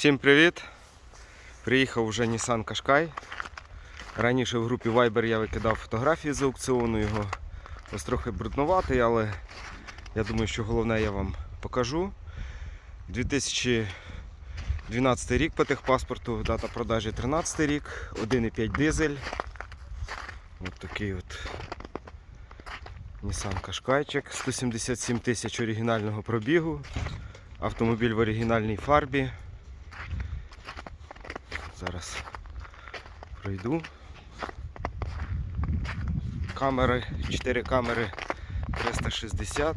Всім привіт! Приїхав уже Nissan Qashqai. Раніше в групі Viber я викидав фотографії з аукціону його. Ось трохи бруднуватий, але я думаю, що головне я вам покажу. 2012 рік по техпаспорту, дата продажі 13 рік, 1,5 дизель. Ось такий от Nissan Qashqaiчик, 177 тисяч оригінального пробігу. Автомобіль в оригінальній фарбі. Зараз пройду. Камери, 4 камери 360.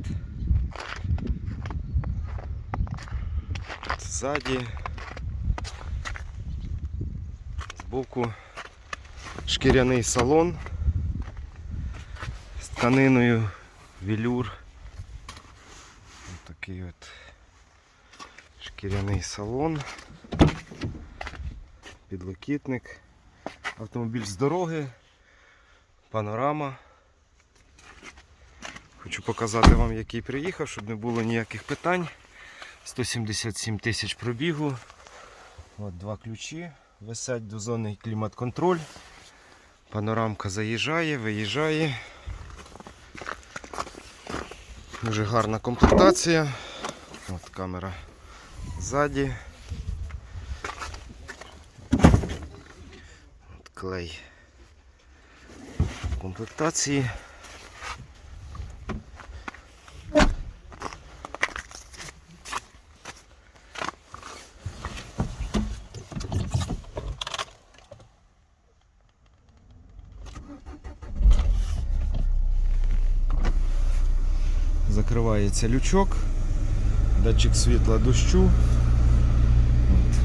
Ззаді. Збоку шкіряний салон з тканиною, велюр. Ось такий от шкіряний салон, підлокітник, автомобіль з дороги, панорама. Хочу показати вам, який приїхав, щоб не було ніяких питань. 177 тисяч пробігу. От два ключі. Висять дозонний клімат-контроль. Панорамка заїжджає, виїжджає. Дуже гарна комплектація. От камера ззаді. Клей в комплектації. Закривається лючок, датчик світла дощу. От.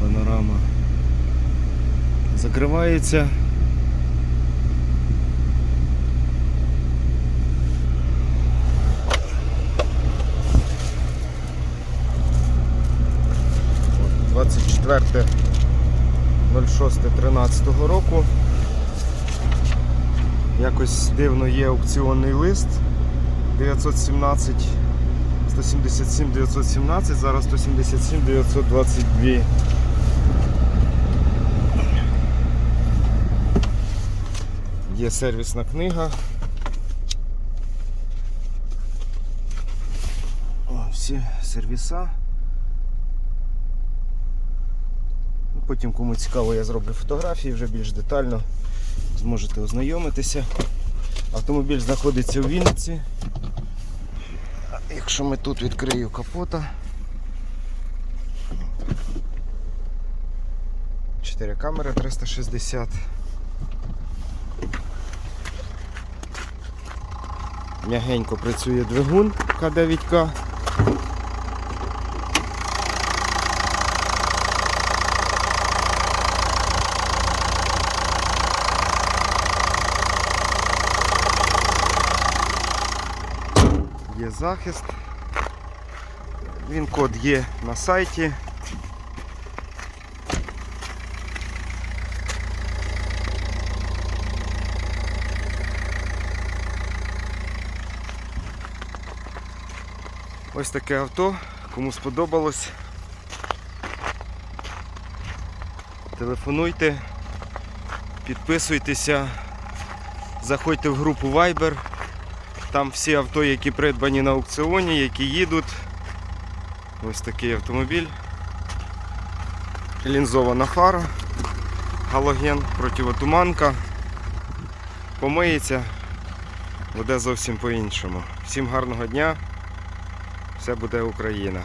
Панорама закривається. От, 24.06.13 року. Якось дивно є аукціонний лист 917 177 917, зараз 177 922. Є сервісна книга. О, всі сервіса. Ну, Потім, кому цікаво, я зроблю фотографії вже більш детально. Зможете ознайомитися. Автомобіль знаходиться у Вінниці. Якщо ми тут відкрию капота. Чотири камери 360. М'ягенько працює двигун К9К. Є захист. Він код є на сайті. Ось таке авто, кому сподобалось. Телефонуйте, підписуйтеся, заходьте в групу Viber. Там всі авто, які придбані на аукціоні, які їдуть. Ось такий автомобіль. Лінзована фара, галоген, противотуманка. Помиється, буде зовсім по-іншому. Всім гарного дня, все буде Україна.